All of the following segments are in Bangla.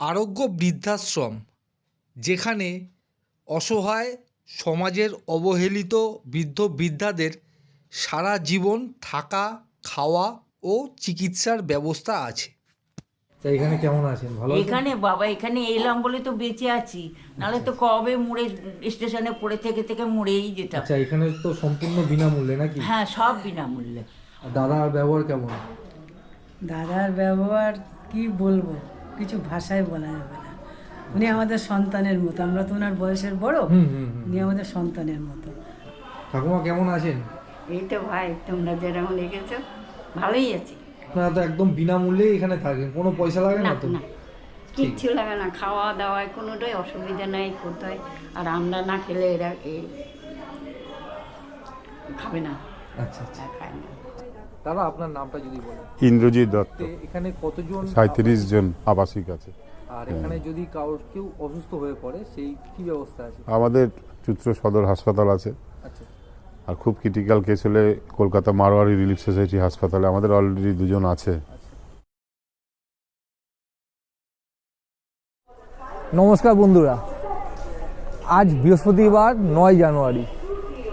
আরোগ্য বৃদ্ধাশ্রম যেখানে অসহায় সমাজের অবহেলিত বৃদ্ধ বৃদ্ধাদের সারা জীবন থাকা খাওয়া ও চিকিৎসার ব্যবস্থা আছে। তা এখানে কেমন আছেন? ভালো এখানে বাবা এখানে এলাম বলে তো বেঁচে আছি। নাহলে তো কবে মুড়ে স্টেশনে পড়ে থেকে থেকে মুড়েই যেতাম। আচ্ছা এখানে তো সম্পূর্ণ বিনামূল্যে নাকি? হ্যাঁ সব বিনামূল্যে। দাদার ব্যবহার কেমন? দাদার ব্যবহার কি বলব? কিছু ভাষায় বলা যাবে না। উনি আমাদের সন্তানের মতো। আমরা তো ওনার বয়সের বড়। উনি আমাদের সন্তানের মতো। ঠাকুমা কেমন আছেন? এই তো ভাই তোমরা যেরকম লেগেছো ভালোই আছি। আপনারা তো একদম বিনামূল্যেই এখানে থাকেন। কোনো পয়সা লাগে না তো? না কিচ্ছু লাগে না। খাওয়া দাওয়ায় কোনোটাই অসুবিধা নাই কোথায় আর আমরা না খেলে এরা এই খাবে না। আচ্ছা আচ্ছা। খায় না। দাদা আপনার নামটা যদি বলেন। ইন্দ্রজিৎ দত্ত। এখানে কতজন সাঁত্রিশ জন আবাসিক আছে। আর এখানে যদি কারোর কেউ অসুস্থ হয়ে পড়ে সেই কি ব্যবস্থা আছে? আমাদের চুত্র সদর হাসপাতাল আছে। আচ্ছা। আর খুব ক্রিটিক্যাল কেস হলে কলকাতা মারোয়ারি রিলিফ সোসাইটি হাসপাতালে আমাদের অলরেডি দুজন আছে। নমস্কার বন্ধুরা। আজ বৃহস্পতিবার নয় জানুয়ারি।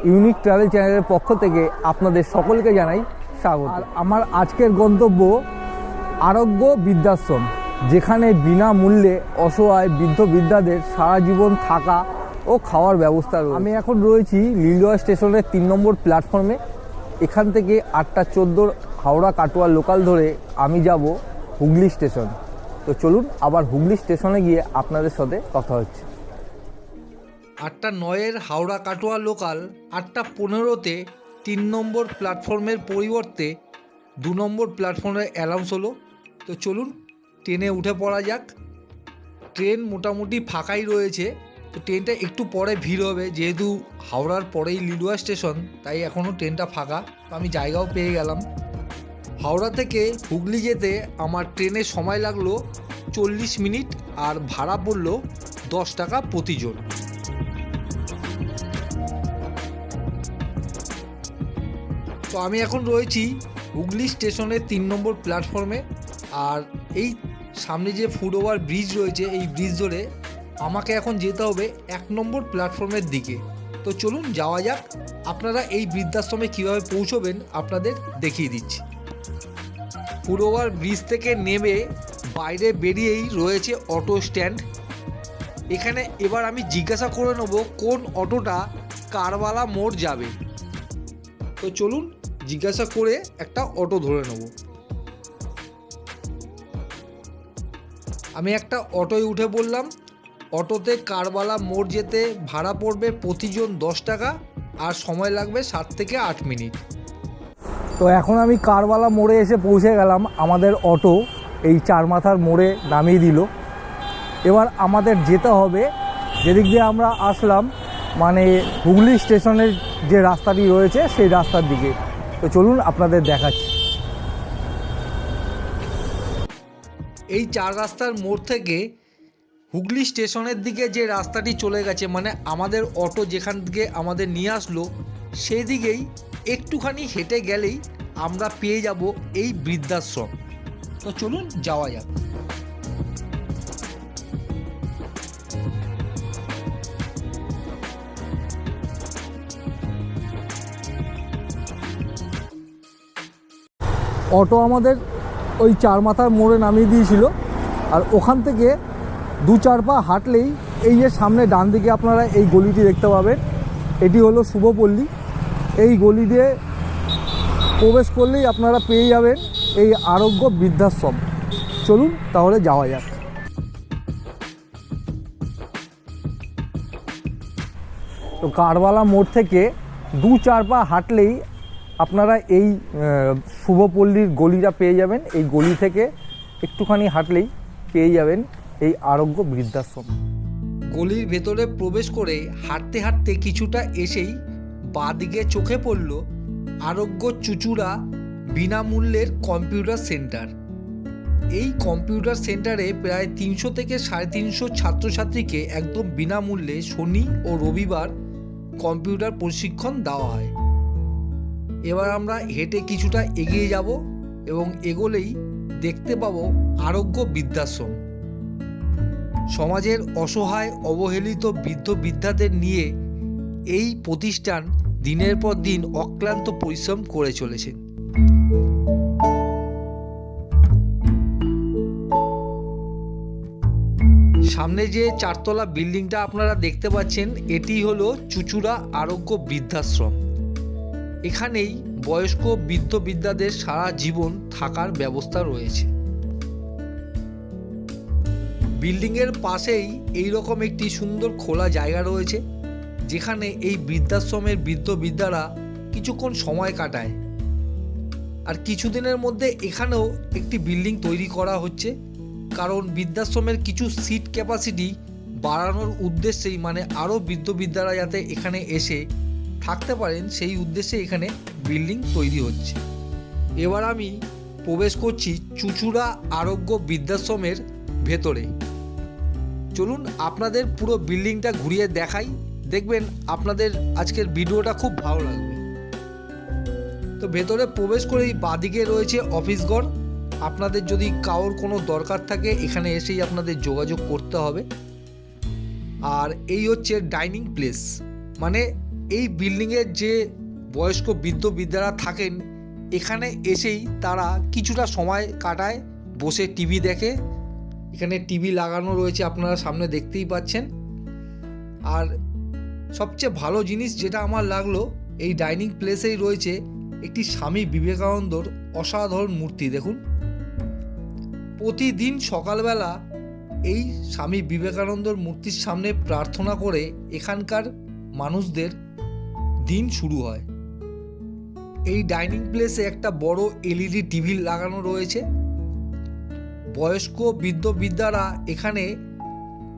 ইউনিক ট্রাভেল চ্যানেলের পক্ষ থেকে আপনাদের সকলকে জানাই স্বাগত। আর আমার আজকের গন্তব্য আরোগ্য বৃদ্ধাশ্রম যেখানে বিনামূল্যে অসহায় বৃদ্ধ বৃদ্ধাদের সারা জীবন থাকা ও খাওয়ার ব্যবস্থা রয়েছে। আমি এখন রয়েছি লিলুয়া স্টেশনের তিন নম্বর প্ল্যাটফর্মে এখান থেকে আটটা চোদ্দোর হাওড়া কাটোয়া লোকাল ধরে আমি যাব হুগলি স্টেশন। তো চলুন আবার হুগলি স্টেশনে গিয়ে আপনাদের সাথে কথা হচ্ছে। আটটা নয়ের হাওড়া কাটোয়া লোকাল আটটা পনেরোতে তিন নম্বর প্ল্যাটফর্মের পরিবর্তে দু নম্বর প্ল্যাটফর্মে অ্যালাউন্স হলো। তো চলুন ট্রেনে উঠে পড়া যাক। ট্রেন মোটামুটি ফাঁকাই রয়েছে। তো ট্রেনটা একটু পরে ভিড় হবে। যেহেতু হাওড়ার পরেই লিলুয়া স্টেশন তাই এখনও ট্রেনটা ফাঁকা। তো আমি জায়গাও পেয়ে গেলাম। হাওড়া থেকে হুগলি যেতে আমার ট্রেনে সময় লাগল চল্লিশ মিনিট আর ভাড়া পড়ল দশ টাকা প্রতিজন। তো আমি এখন রয়েছি হুগলি স্টেশনের তিন নম্বর প্ল্যাটফর্মে। আর এই সামনে যে ফুট ওভার ব্রিজ রয়েছে, এই ব্রিজ ধরে আমাকে এখন যেতে হবে এক নম্বর প্ল্যাটফর্মের দিকে। তো চলুন যাওয়া যাক, আপনারা এই বৃদ্ধাশ্রমে কীভাবে পৌঁছবেন আপনাদের দেখিয়ে দিচ্ছি। ফুট ওভার ব্রিজ থেকে নেমে বাইরে বেরিয়েই রয়েছে অটো স্ট্যান্ড এখানে এবার আমি জিজ্ঞাসা করে নেব, কোন অটোটা কারবালা মোড় যাবে? তো চলুন জিজ্ঞাসা করে একটা অটো ধরে নেব। আমি একটা অটোয় উঠে বললাম অটোতে কারবালা মোড় যেতে ভাড়া পড়বে প্রতিজন দশ টাকা আর সময় লাগবে সাত থেকে আট মিনিট। তো এখন আমি কারবালা মোড়ে এসে পৌঁছে গেলাম। আমাদের অটো এই চার মাথার মোড়ে নামিয়ে দিল। এবার আমাদের যেতে হবে। যেদিক দিয়ে আমরা আসলাম মানে হুগলি স্টেশনের যে রাস্তাটি রয়েছে, সেই রাস্তার দিকে। তো চলুন আপনাদের দেখাচ্ছি। এই চার রাস্তার মোড় থেকে হুগলি স্টেশনের দিকে যে রাস্তাটি চলে গেছে মানে আমাদের অটো যেখান থেকে আমাদের নিয়ে আসলো সেই দিকেই একটুখানি হেঁটে গেলেই আমরা পেয়ে যাব এই বৃদ্ধাশ্রম। তো চলুন যাওয়া যাক। অটো আমাদের ওই চার মাথার মোড়ে নামিয়ে দিয়েছিল। আর ওখান থেকে দু চার পা হাঁটলেই এই যে সামনে ডান দিকে আপনারা এই গলিটি দেখতে পাবেন, এটি হলো শুভপল্লী। এই গলি দিয়ে প্রবেশ করলেই আপনারা পেয়ে যাবেন এই আরোগ্য বৃদ্ধাশ্রম। চলুন তাহলে যাওয়া যাক। তো কারবালা মোড় থেকে দু চার পা হাঁটলেই আপনারা এই শুভপল্লীর গলিটা পেয়ে যাবেন। এই গলি থেকে একটুখানি হাঁটলেই পেয়ে যাবেন এই আরোগ্য বৃদ্ধাশ্রম। গলির ভেতরে প্রবেশ করে হাঁটতে হাঁটতে কিছুটা এসেই বাঁদিকে চোখে পড়ল আরোগ্য চুচুড়া বিনামূল্যের কম্পিউটার সেন্টার। এই কম্পিউটার সেন্টারে প্রায় তিনশো থেকে সাড়ে তিনশো ছাত্রছাত্রীকে একদম বিনামূল্যে শনি ও রবিবার কম্পিউটার প্রশিক্ষণ দেওয়া হয়। এবার আমরা হেঁটে কিছুটা এগিয়ে যাব এবং এগোলেই দেখতে পাবো আরোগ্য বৃদ্ধাশ্রম। সমাজের অসহায়, অবহেলিত বৃদ্ধ বৃদ্ধাদের নিয়ে এই প্রতিষ্ঠান দিনের পর দিন অক্লান্ত পরিশ্রম করে চলেছে। সামনে যে চারতলা বিল্ডিংটা আপনারা দেখতে পাচ্ছেন, এটি হলো চুচুড়া আরোগ্য বৃদ্ধাশ্রম। এখানেই বয়স্ক বৃদ্ধ বৃদ্ধাদের সারা জীবন থাকার ব্যবস্থা রয়েছে। বিল্ডিংয়ের পাশেই এই রকম একটি সুন্দর খোলা জায়গা রয়েছে, যেখানে এই বৃদ্ধাশ্রমের বৃদ্ধ বৃদ্ধারা কিছুক্ষণ সময় কাটায়। আর কিছুদিনের মধ্যে এখানেও একটি বিল্ডিং তৈরি করা হচ্ছে, কারণ বৃদ্ধাশ্রমের কিছু সিট ক্যাপাসিটি বাড়ানোর উদ্দেশ্যেই মানে আরও বৃদ্ধ বৃদ্ধারা যাতে এখানে এসে থাকতে পারেন, সেই উদ্দেশ্যে এখানে বিল্ডিং তৈরি হচ্ছে। এবার আমি প্রবেশ করছি চুচুড়া আরোগ্য বৃদ্ধাশ্রমের ভেতরে। চলুন আপনাদের পুরো বিল্ডিংটা ঘুরিয়ে দেখাই। দেখবেন আপনাদের আজকের ভিডিওটা খুব ভালো লাগবে। তো ভেতরে প্রবেশ করেই বাদিকে রয়েছে অফিস ঘর আপনাদের যদি কারোর কোনো দরকার থাকে, এখানে এসেই আপনাদের যোগাযোগ করতে হবে। আর এই হচ্ছে ডাইনিং প্লেস। মানে এই বিল্ডিংয়ের যে বয়স্ক বৃদ্ধ বৃদ্ধারা থাকেন, এখানে এসেই তারা কিছুটা সময় কাটায়, বসে টিভি দেখে। এখানে টিভি লাগানো রয়েছে আপনারা সামনে দেখতেই পাচ্ছেন। আর সবচেয়ে ভালো জিনিস যেটা আমার লাগল, এই ডাইনিং প্লেসেই রয়েছে একটি স্বামী বিবেকানন্দর অসাধারণ মূর্তি, দেখুন। প্রতিদিন সকালবেলা এই স্বামী বিবেকানন্দর মূর্তির সামনে প্রার্থনা করে এখানকার মানুষদের দিন শুরু হয়। এই ডাইনিং প্লেসে একটা বড় এলইডি টিভি লাগানো রয়েছে। বয়স্ক বৃদ্ধ বৃদ্ধারা এখানে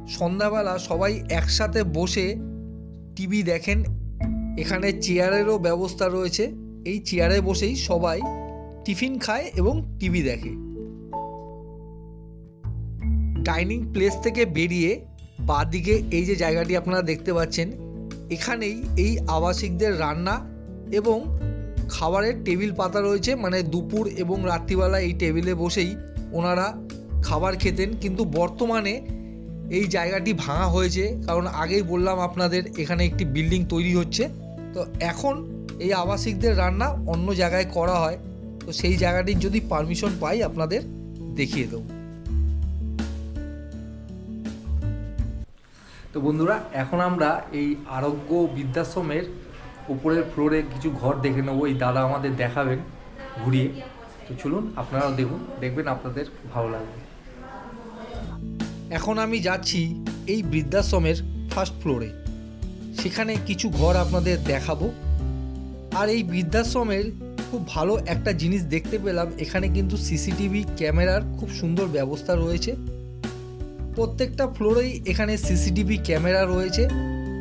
সন্ধ্যাবেলা সবাই একসাথে বসে টিভি দেখেন। এখানে চেয়ারেরও ব্যবস্থা রয়েছে। এই চেয়ারে বসেই সবাই টিফিন খায় এবং টিভি দেখে। ডাইনিং প্লেস থেকে বেরিয়ে বাঁদিকে এই যে জায়গাটি আপনারা দেখতে পাচ্ছেন এখানেই এই আবাসিকদের রান্না এবং খাবারের টেবিল পাতা রয়েছে। মানে দুপুর এবং রাত্রিবেলা এই টেবিলে বসেই ওনারা খাবার খেতেন। কিন্তু বর্তমানে এই জায়গাটি ভাঙা হয়েছে। কারণ আগেই বললাম আপনাদের, এখানে একটি বিল্ডিং তৈরি হচ্ছে। তো এখন এই আবাসিকদের রান্না অন্য জায়গায় করা হয়। তো সেই জায়গাটির যদি পারমিশন পাই আপনাদের দেখিয়ে দেবো। তো বন্ধুরা, এখন আমরা এই আরোগ্য বৃদ্ধাশ্রমের উপরের ফ্লোরে কিছু ঘর দেখে নেব। এই দাদা আমাদের দেখাবেন ঘুরিয়ে। তো চলুন, আপনারাও দেখুন, দেখবেন আপনাদের ভালো লাগবে। এখন আমি যাচ্ছি এই বৃদ্ধাশ্রমের ফার্স্ট ফ্লোরে সেখানে কিছু ঘর আপনাদের দেখাবো। আর এই বৃদ্ধাশ্রমের খুব ভালো একটা জিনিস দেখতে পেলাম। এখানে কিন্তু সিসিটিভি ক্যামেরার খুব সুন্দর ব্যবস্থা রয়েছে। প্রত্যেকটা ফ্লোরেই এখানে সিসিটিভি ক্যামেরা রয়েছে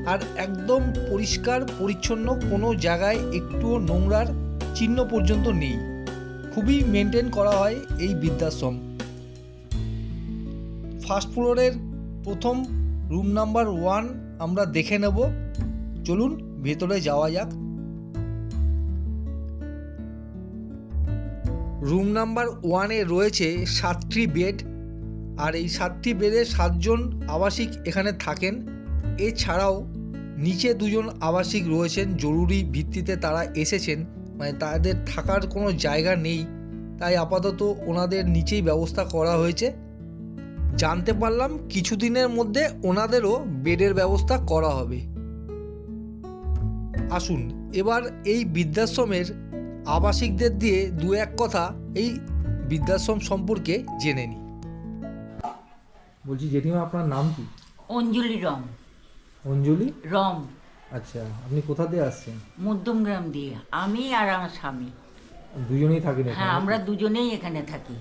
আর একদম পরিষ্কার, পরিচ্ছন্ন কোনো জায়গায় একটুও নোংরার চিহ্ন পর্যন্ত নেই। খুবই মেনটেন করা হয় এই বৃদ্ধাশ্রম। ফার্স্ট ফ্লোরের প্রথম রুম নাম্বার ওয়ান আমরা দেখে নেব। চলুন ভেতরে যাওয়া যাক। রুম নাম্বার ওয়ানে রয়েছে সাতটি বেড আর এই সাতটি বেডে সাতজন আবাসিক এখানে থাকেন। এছাড়াও নিচে দুজন আবাসিক রয়েছেন, জরুরি ভিত্তিতে তারা এসেছেন। মানে তাদের থাকার কোনো জায়গা নেই, তাই আপাতত ওনাদের নিচেই ব্যবস্থা করা হয়েছে। জানতে পারলাম কিছুদিনের মধ্যে ওনাদেরও বেডের ব্যবস্থা করা হবে। আসুন, এবার এই বৃদ্ধাশ্রমের আবাসিকদের দিয়ে দু এক কথা এই বৃদ্ধাশ্রম সম্পর্কে জেনে নিই। বলছি জেঠিমা আপনার নাম কি? অঞ্জলি রং অঞ্জলি? রং আচ্ছা আপনি কোথা দিয়ে আসছেন? মধ্যমগ্রাম দিয়ে। আমি আর আমার স্বামী। দুজনেই থাকেন হ্যাঁ আমরা দুজনেই এখানে থাকি।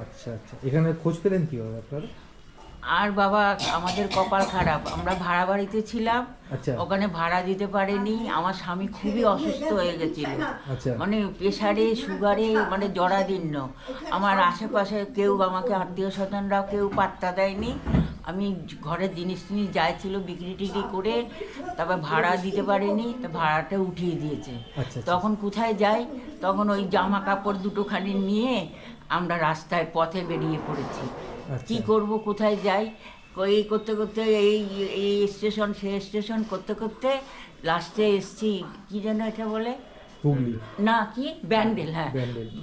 আচ্ছা আচ্ছা। এখানে খোঁজ পেলেন কীভাবে আপনারা? আর বাবা আমাদের কপাল খারাপ। আমরা ভাড়া বাড়িতে ছিলাম আচ্ছা। ওখানে ভাড়া দিতে পারেনি। আমার স্বামী খুবই অসুস্থ হয়ে গেছিল। আচ্ছা। মানে প্রেশারে সুগারে মানে জরাদীর্ণ। আমার আশেপাশে কেউ আমাকে আত্মীয় স্বজনরাও কেউ পাত্তা দেয়নি। আমি ঘরের জিনিস টিনিস যাই ছিল বিক্রি টিক্রি করে তারপর ভাড়া দিতে পারিনি তা ভাড়াটা উঠিয়ে দিয়েছে। আচ্ছা। তখন কোথায় যাই? তখন ওই জামা কাপড় দুটো খালি নিয়ে আমরা রাস্তায় পথে বেরিয়ে পড়েছি। কি করব কোথায় যাই? এই করতে করতে এই এই স্টেশন সে স্টেশন করতে করতে লাস্টে এসছি কি যেন এটা বলে? না কি? ব্যান্ডেল হ্যাঁ।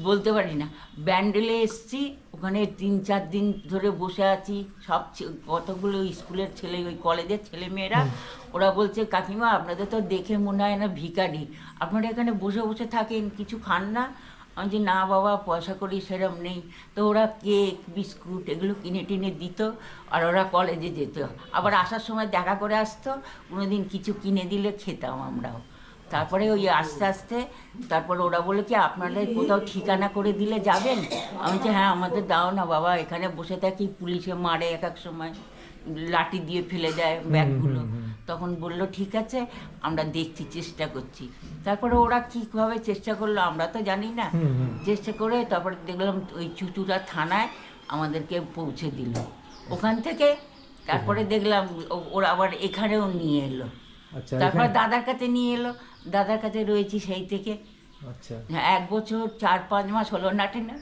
বলতে পারি না। ব্যান্ডেলে এসছি ওখানে তিন চার দিন ধরে বসে আছি। সব কতগুলো স্কুলের ছেলে ওই কলেজের ছেলে মেয়েরা ওরা বলছে কাকিমা আপনাদের তো দেখে মনে হয় না ভিকারি আপনারা এখানে বসে বসে থাকেন কিছু খান না? আমি যে না বাবা পয়সা করি সেরম নেই। তো ওরা কেক বিস্কুট এগুলো কিনে টিনে দিত আর ওরা কলেজে যেত। আবার আসার সময় দেখা করে আসতো কোনোদিন কিছু কিনে দিলে খেতাম আমরাও। তারপরে ওই আস্তে আস্তে তারপর ওরা বলে কি আপনাদের কোথাও ঠিকানা করে দিলে যাবেন? আমি যে হ্যাঁ আমাদের দাও না বাবা এখানে বসে থাকি পুলিশে মারে এক এক সময় লাঠি দিয়ে ফেলে দেয় ব্যাগগুলো। তখন বলল ঠিক আছে আমরা দেখছি চেষ্টা করছি। তারপরে ওরা কীভাবে চেষ্টা করল আমরা তো জানি না। চেষ্টা করে তারপরে দেখলাম ওই চুচুড়া থানায় আমাদেরকে পৌঁছে দিল। ওখান থেকে তারপরে দেখলাম ওরা আবার এখানেও নিয়ে এলো। আচ্ছা তারপর দাদার কাছে নিয়ে এলো। দাদার কাছে রয়েছি সেই থেকে। আচ্ছা। হ্যাঁ এক বছর চার পাঁচ মাস হলো নাটে না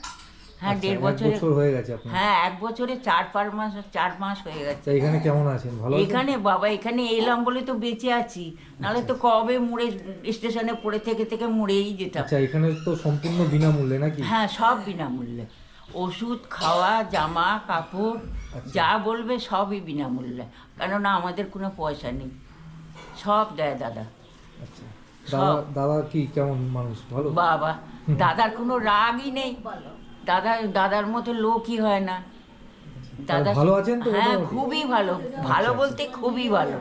হ্যাঁ আচ্ছা, দেড় এক বছরে বছর হয়ে গেছে আপনার। হ্যাঁ এক বছরে চার পাঁচ মাস চার মাস হয়ে গেছে। আচ্ছা এখানে কেমন আছেন? ভালো এখানে বাবা এখানে এলাম বলে তো বেঁচে আছি। নাহলে তো কবে মুড়ে স্টেশনে পড়ে থেকে থেকে মুড়েই যেতাম। আচ্ছা এখানে তো সম্পূর্ণ বিনামূল্যে নাকি? হ্যাঁ সব বিনামূল্যে। ওষুধ খাওয়া জামা কাপড় আচ্ছা। যা বলবে সবই বিনামূল্যে। কেননা আমাদের কোনো পয়সা নেই। সব দেয় দাদা। আচ্ছা দাদা দাদা কি কেমন মানুষ? ভালো? বাবা দাদার কোনো রাগই নেই। দাদা দাদার মতো লোকই হয় না। দাদা ভালো আছেন তো হ্যাঁ খুবই ভালো। ভালো বলতে খুবই ভালো।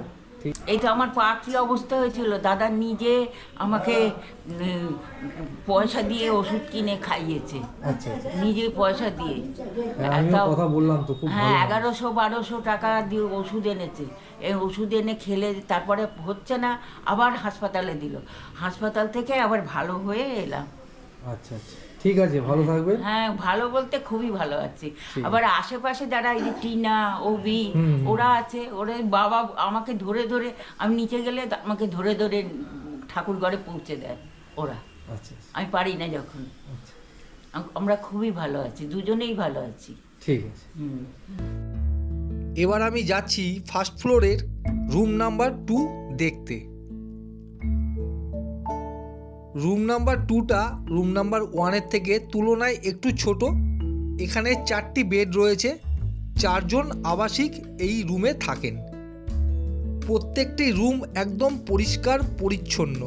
এই তো আমার পা কি অবস্থা হয়েছিল? দাদা নিজে আমাকে পয়সা দিয়ে ওষুধ কিনে খাইয়েছে। আচ্ছা আচ্ছা। নিজে পয়সা দিয়ে। হ্যাঁ, কথা বললাম তো হ্যাঁ এগারোশো বারোশো টাকা দিয়ে ওষুধ এনেছে। এই ওষুধ এনে খেলে তারপরে হচ্ছে না আবার হাসপাতালে দিল। হাসপাতাল থেকে আবার ভালো হয়ে এলাম। আচ্ছা আচ্ছা। ঠিক আছে ভালো থাকবেন। হ্যাঁ ভালো বলতে খুবই ভালো আছি। আবার আশেপাশে যারা এই যে টিনা অবি হুম, হুম। ওরা আছে ওরা বাবা আমাকে ধরে ধরে আমি নিচে গেলে আমাকে ধরে ধরে ঠাকুর ঘরে পৌঁছে দেয় ওরা। আচ্ছা আচ্ছা, আমি পারি না যখন। আচ্ছা। আমরা খুবই ভালো আছি দুজনেই ভালো আছি। ঠিক আছে। হুম। এবার আমি যাচ্ছি ফার্স্ট ফ্লোরের রুম নাম্বার টু দেখতে। রুম নাম্বার টুটা রুম নাম্বার ওয়ানের থেকে তুলনায় একটু ছোট। এখানে চারটি বেড রয়েছে চারজন আবাসিক এই রুমে থাকেন। প্রত্যেকটি রুম একদম পরিষ্কার পরিচ্ছন্ন।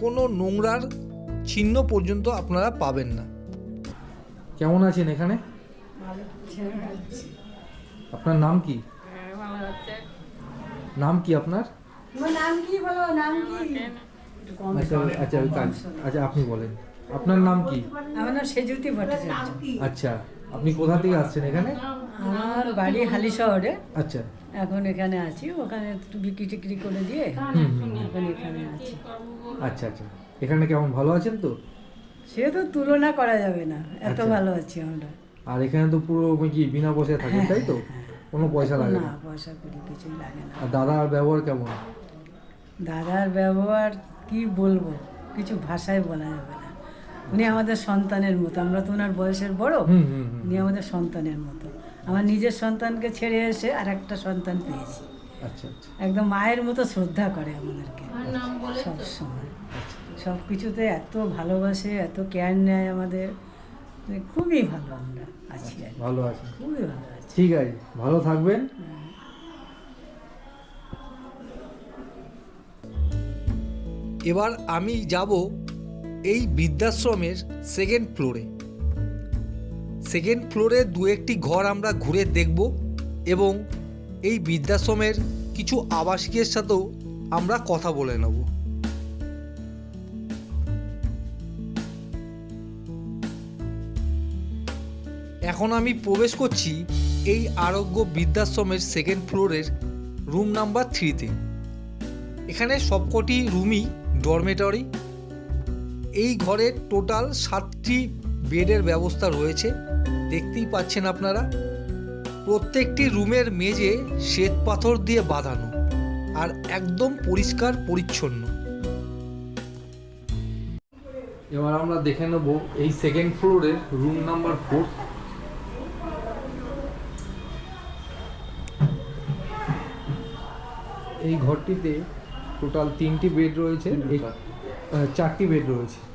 কোনো নোংরার চিহ্ন পর্যন্ত আপনারা পাবেন না। কেমন আছেন এখানে? আপনার নাম কি? নাম কি আপনার? নাম কি বলো? নাম কি? আচ্ছা আচ্ছা ওই কাজ আচ্ছা আপনি বলেন। আপনার নাম কি? আমার নাম সেজুতি ভট্টাচার্য। আচ্ছা আপনি কোথা থেকে আসছেন এখানে? আমার বাড়ি হালি শহরে। আচ্ছা। এখন এখানে আছি ওখানে একটু বিক্রি টিক্রি করে দিয়ে হুম হুম এখন এখানে আছি। আচ্ছা আচ্ছা। এখানে কেমন ভালো আছেন তো? সে তো তুলনা করা যাবে না এত আচ্ছা। ভালো আছি আমরা। আর এখানে তো পুরো কি বিনা পয়সায় থাকেন তাই তো? কোনো পয়সা লাগে না। পয়সা কিছুই লাগে না। আর দাদার ব্যবহার কেমন? দাদার ব্যবহার কি বলব? কিছু ভাষায় বলা যাবে না। উনি আমাদের সন্তানের মতো। আমরা তো ওনার বয়সের বড়। উনি আমাদের সন্তানের মতো। আমার নিজের সন্তানকে ছেড়ে এসে আর একটা সন্তান পেয়েছি। আচ্ছা আচ্ছা। একদম মায়ের মতো শ্রদ্ধা করে আমাদেরকে। সব সময় সব কিছুতে এত ভালোবাসে এত কেয়ার নেয় আমাদের। মানে খুবই ভালো আমরা আছি ভালো আছেন খুবই ভালো আছি। ঠিক আছে। ভালো থাকবেন। এবার আমি যাব এই বৃদ্ধাশ্রমের সেকেন্ড ফ্লোরে সেকেন্ড ফ্লোরে দু একটি ঘর আমরা ঘুরে দেখব এবং এই বৃদ্ধাশ্রমের কিছু আবাসিকের সাথেও আমরা কথা বলে নেব। এখন আমি প্রবেশ করছি এই আরোগ্য বৃদ্ধাশ্রমের সেকেন্ড ফ্লোরের রুম নাম্বার থ্রিতে এখানে সবকটি রুমই ডরমেটরি এই ঘরে টোটাল সাতটি বেডের ব্যবস্থা রয়েছে। দেখতেই পাচ্ছেন আপনারা, প্রত্যেকটি রুমের মেঝে শ্বেত পাথর দিয়ে বাঁধানো আর একদম পরিষ্কার পরিচ্ছন্ন। এবার আমরা দেখে নেব এই সেকেন্ড ফ্লোরের রুম নাম্বার ফোর এই ঘরটিতে টোটাল তিনটি বেড রয়েছে। চারটি বেড রয়েছে।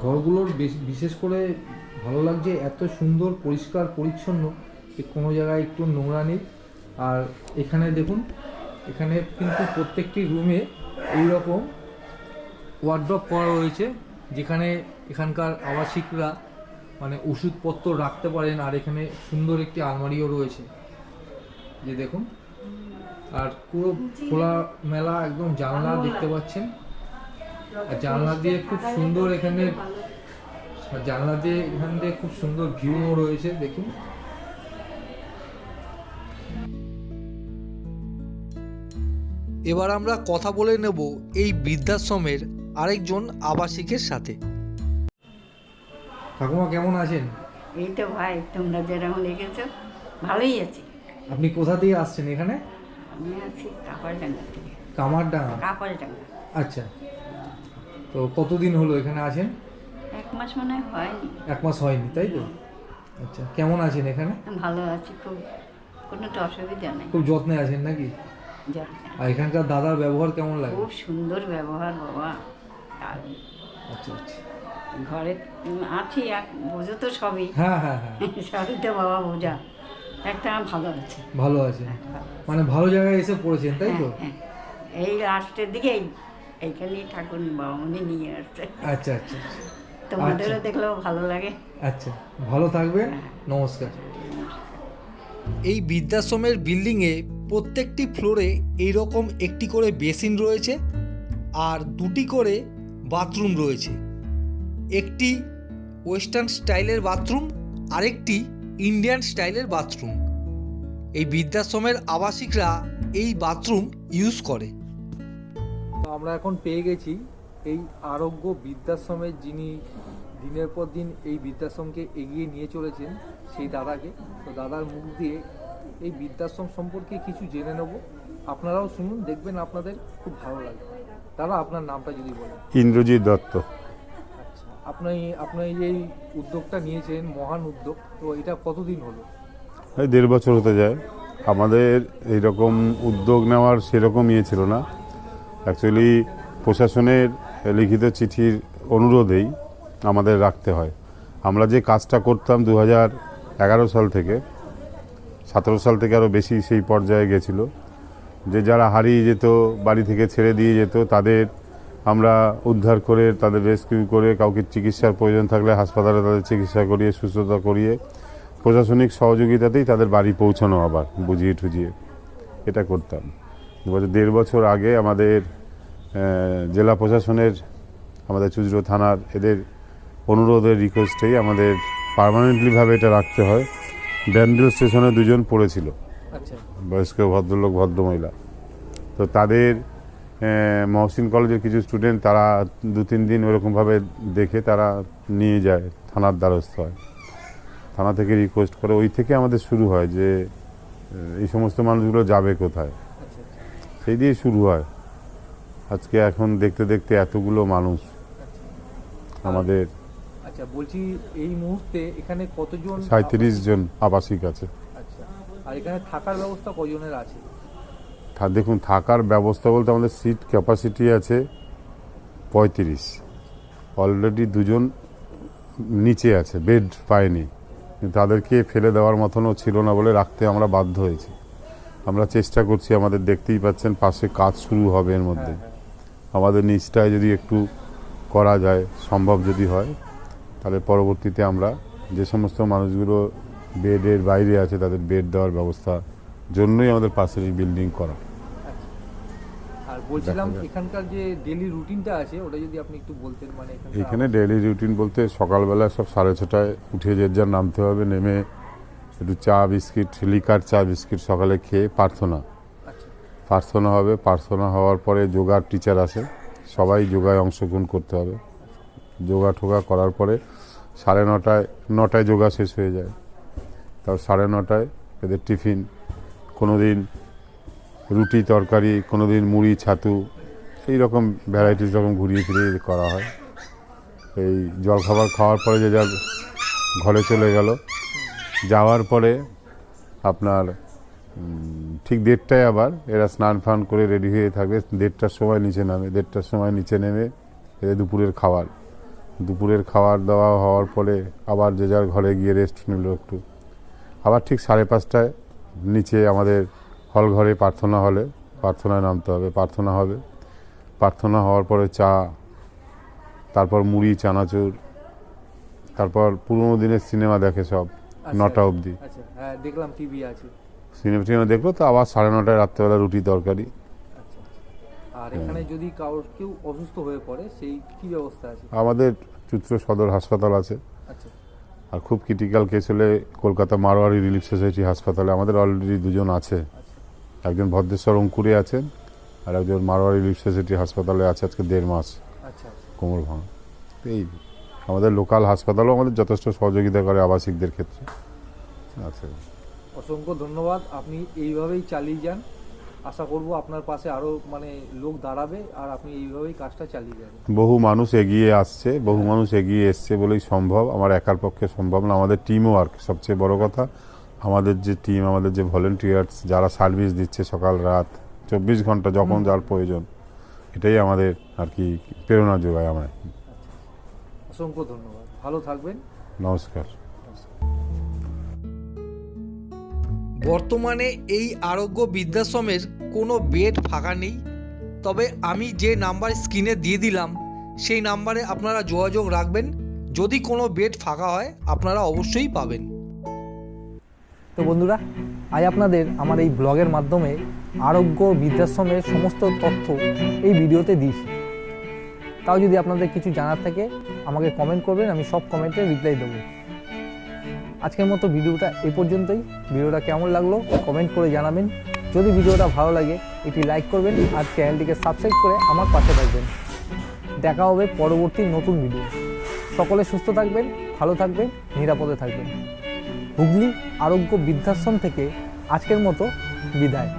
ঘরগুলোর বেশ- বিশেষ করে ভালো লাগছে এত সুন্দর পরিষ্কার পরিচ্ছন্ন যে কোনো জায়গায় একটু নোংরা নেই। আর এখানে দেখুন এখানে কিন্তু প্রত্যেকটি রুমে এইরকম ওয়ার্ড্রপ করা রয়েছে যেখানে এখানকার আবাসিকরা মানে ওষুধপত্র রাখতে পারেন আর এখানে সুন্দর একটি আলমারিও রয়েছে। যে দেখুন আর পুরো খোলা মেলা একদম জানলা দেখতে পাচ্ছেন। আর জানলা দিয়ে খুব সুন্দর এখানে জানলা দিয়ে এখান দিয়ে খুব সুন্দর ভিউও রয়েছে দেখুন। এবার আমরা কথা বলে নেব এই বৃদ্ধাশ্রমের আরেকজন আবাসিকের সাথে। ঠাকুমা কেমন আছেন? এই তো ভাই তোমরা যেরকম লিখেছো ভালোই আছি। আপনি কোথা থেকে আসছেন এখানে? আমি আছি কাপাড়ডাঙ্গা থেকে। কামারডাঙ্গা? কাপাড়ডাঙ্গা আচ্ছা। তো কতদিন হলো এখানে আছেন? এক মাস মনে হয় হয়নি। এক মাস হয়নি তাই তো? আচ্ছা কেমন আছেন এখানে? ভালো আছি খুব কোনো তো অসুবিধা নেই। খুব যত্নে আছেন নাকি? আর এখানকার দাদার ব্যবহার কেমন লাগে? খুব সুন্দর ব্যবহার বাবা। আচ্ছা আচ্ছা। ঘরে আছি এক বোঝো তো সবই। হ্যাঁ হ্যাঁ হ্যাঁ। সবই তো বাবা বোঝা। একটা ভালো আছে। ভালো আছে। মানে ভালো জায়গায় এসে পড়েছেন তাই তো? হ্যাঁ, এই লাস্টের দিকে এই- এইখানেই ঠাকুর বাবা উনি নিয়ে আসছে। আচ্ছা আচ্ছা তোমাদেরও আচ্ছা। দেখলেও ভালো লাগে। আচ্ছা ভালো থাকবেন। নমস্কার। এই বৃদ্ধাশ্রমের বিল্ডিংয়ে প্রত্যেকটি ফ্লোরে এইরকম একটি করে বেসিন রয়েছে আর দুটি করে বাথরুম রয়েছে। একটি ওয়েস্টার্ন স্টাইলের বাথরুম আরেকটি ইন্ডিয়ান স্টাইলের বাথরুম। এই বৃদ্ধাশ্রমের আবাসিকরা এই বাথরুম ইউজ করে। আমরা এখন পেয়ে গেছি এই আরোগ্য বৃদ্ধাশ্রমের যিনি দিনের পর দিন এই বৃদ্ধাশ্রমকে এগিয়ে নিয়ে চলেছেন সেই দাদাকে। তো দাদার মুখ দিয়ে এই বৃদ্ধাশ্রম সম্পর্কে কিছু জেনে নেব। আপনারাও শুনুন দেখবেন আপনাদের খুব ভালো লাগবে। দাদা আপনার নামটা যদি বলেন। ইন্দ্রজিৎ দত্ত। আপনি আপনি এই উদ্যোগটা নিয়েছেন, মহান উদ্যোগ, তো এটা কতদিন হলো? এই দেড় বছর হতে যায়। আমাদের এইরকম উদ্যোগ নেওয়ার সেরকম ইয়ে ছিল না। অ্যাকচুয়ালি প্রশাসনের লিখিত চিঠির অনুরোধেই আমাদের রাখতে হয়। আমরা যে কাজটা করতাম দু হাজার এগারো সাল থেকে, সতেরো সাল থেকে আরও বেশি সেই পর্যায়ে গেছিল। যে যারা হারিয়ে যেত, বাড়ি থেকে ছেড়ে দিয়ে যেত, তাদের আমরা উদ্ধার করে তাদের রেস্কিউ করে কাউকে চিকিৎসার প্রয়োজন থাকলে হাসপাতালে তাদের চিকিৎসা করিয়ে সুস্থতা করিয়ে প্রশাসনিক সহযোগিতাতেই তাদের বাড়ি পৌঁছানো আবার বুঝিয়ে টুজিয়ে এটা করতাম। দেড় বছর আগে আমাদের জেলা প্রশাসনের আমাদের চুজরো থানার এদের অনুরোধের রিকোয়েস্টেই আমাদের পার্মানেন্টলিভাবে এটা রাখতে হয়। ব্যান্ডেল স্টেশনে দুজন পড়েছিল। আচ্ছা। বয়স্ক ভদ্রলোক ভদ্রমহিলা। তো তাদের মহসিন কলেজের কিছু স্টুডেন্ট তারা দু তিন দিন ওরকমভাবে দেখে তারা নিয়ে যায় থানার দ্বারস্থ হয়। থানা থেকে রিকোয়েস্ট করে। ওই থেকে আমাদের শুরু হয় যে এই সমস্ত মানুষগুলো যাবে কোথায়? সেই দিয়ে শুরু হয়। আজকে এখন দেখতে দেখতে এতগুলো মানুষ আমাদের আচ্ছা বলছি এই মুহূর্তে এখানে কতজন সাঁত্রিশ জন আবাসিক আছে। আচ্ছা আর এখানে থাকার ব্যবস্থা কজনের আছে? দেখুন, থাকার ব্যবস্থা বলতে আমাদের সিট ক্যাপাসিটি আছে পঁয়ত্রিশ। অলরেডি দুজন নিচে আছে বেড পায়নি। তাদেরকে ফেলে দেওয়ার মতনও ছিল না বলে রাখতে আমরা বাধ্য হয়েছি। আমরা চেষ্টা করছি আমাদের দেখতেই পাচ্ছেন পাশে কাজ শুরু হবে এর মধ্যে। আমাদের নিচটায় যদি একটু করা যায়, সম্ভব যদি হয়, তাহলে পরবর্তীতে আমরা যে সমস্ত মানুষগুলো বেডের বাইরে আছে, তাদের বেড দেওয়ার ব্যবস্থা জন্যই আমাদের পাশের এই বিল্ডিং করা। বলছিলাম এখানকার যে ডেলি রুটিনটা আছে ওটা যদি আপনি একটু বলতেন মানে এখানে ডেইলি রুটিন বলতে সকালবেলা সব সাড়ে ছটায় উঠে যে যার নামতে হবে নেমে একটু চা বিস্কিট লিকার চা বিস্কিট সকালে খেয়ে প্রার্থনা। আচ্ছা। প্রার্থনা হবে প্রার্থনা হওয়ার পরে যোগার টিচার আসে সবাই যোগায় অংশগ্রহণ করতে হবে। যোগা ঠোগা করার পরে সাড়ে নটায় নটায় যোগা শেষ হয়ে যায়। তারপর সাড়ে নটায় এদের টিফিন কোনো দিন রুটি তরকারি কোনো দিন মুড়ি, ছাতু, এই রকম ভ্যারাইটিস রকম ঘুরিয়ে ফিরিয়ে করা হয়। এই জলখাবার খাওয়ার পরে যে যার ঘরে চলে গেল, যাওয়ার পরে আপনার ঠিক দেড়টায় আবার এরা স্নান ফান করে রেডি হয়ে থাকবে। দেড়টার সময় নিচে নামে, দেড়টার সময় নিচে নেমে এদের দুপুরের খাবার। দুপুরের খাবার দাওয়া হওয়ার পরে আবার যে যার ঘরে গিয়ে রেস্ট নিল একটু। আবার ঠিক সাড়ে পাঁচটায় নিচে আমাদের হল ঘরে প্রার্থনা হলে প্রার্থনায় নামতে হবে প্রার্থনা হবে। প্রার্থনা হওয়ার পরে চা তারপর মুড়ি চানাচুর তারপর পুরোনো দিনের সিনেমা দেখে সব আচ্ছা। নটা অবধি। আচ্ছা হ্যাঁ দেখলাম টিভি আছে। সিনেমা টিনেমা দেখল তো আবার সাড়ে নটায় রাত্রেবেলা রুটি তরকারি। আচ্ছা আর এখানে যদি কারোর কেউ অসুস্থ হয়ে পড়ে সেই কি ব্যবস্থা আছে? আমাদের চুত্র সদর হাসপাতাল আছে। আর খুব ক্রিটিক্যাল কেস হলে কলকাতা মারোয়ারি রিলিফ সোসাইটি হাসপাতালে আমাদের অলরেডি দুজন আছে। একজন ভদ্রেশ্বর অঙ্কুরে আছেন আর একজন মারোয়ারি রিলিফ সোসাইটি হাসপাতালে আছে আজকে দেড় মাস আচ্ছা কোমর ভাঙা। এই আমাদের লোকাল হাসপাতালও আমাদের যথেষ্ট সহযোগিতা করে আবাসিকদের ক্ষেত্রে। আচ্ছা। অসংখ্য ধন্যবাদ। আপনি এইভাবেই চালিয়ে যান। আশা করব আপনার পাশে আরও মানে লোক দাঁড়াবে আর আপনি এইভাবেই কাজটা চালিয়ে যাবেন। বহু মানুষ এগিয়ে আসছে বহু মানুষ এগিয়ে এসছে বলেই সম্ভব। আমার একার পক্ষে সম্ভব না। আমাদের টিম ওয়ার্ক সবচেয়ে বড় কথা। আমাদের যে টিম আমাদের যে ভলেন্টিয়ার্স যারা সার্ভিস দিচ্ছে সকাল রাত চব্বিশ ঘণ্টা যখন যার প্রয়োজন এটাই আমাদের আর কি প্রেরণা যোগায় আমার। অসংখ্য ধন্যবাদ। ভালো থাকবেন। নমস্কার। বর্তমানে এই আরোগ্য বৃদ্ধাশ্রমের কোনো বেড ফাঁকা নেই। তবে আমি যে নাম্বার স্ক্রিনে দিয়ে দিলাম সেই নাম্বারে আপনারা যোগাযোগ রাখবেন। যদি কোনো বেড ফাঁকা হয় আপনারা অবশ্যই পাবেন। তো বন্ধুরা, আজ আপনাদের আমার এই ব্লগের মাধ্যমে আরোগ্য বৃদ্ধাশ্রমের সমস্ত তথ্য এই ভিডিওতে দিয়েছি। তাও যদি আপনাদের কিছু জানার থাকে, আমাকে কমেন্ট করবেন, আমি সব কমেন্টে রিপ্লাই দেবো। আজকের মতো ভিডিওটা এই পর্যন্তই। ভিডিওটা কেমন লাগল কমেন্ট করে জানাবেন। যদি ভিডিওটা ভালো লাগে এটি লাইক করবেন আর চ্যানেলটিকে সাবস্ক্রাইব করে আমার পাশে থাকবেন। দেখা হবে পরবর্তী নতুন ভিডিও। সকলে সুস্থ থাকবেন, ভালো থাকবেন, নিরাপদে থাকবেন। হুগলি আরোগ্য বৃদ্ধাশ্রম থেকে আজকের মতো বিদায়।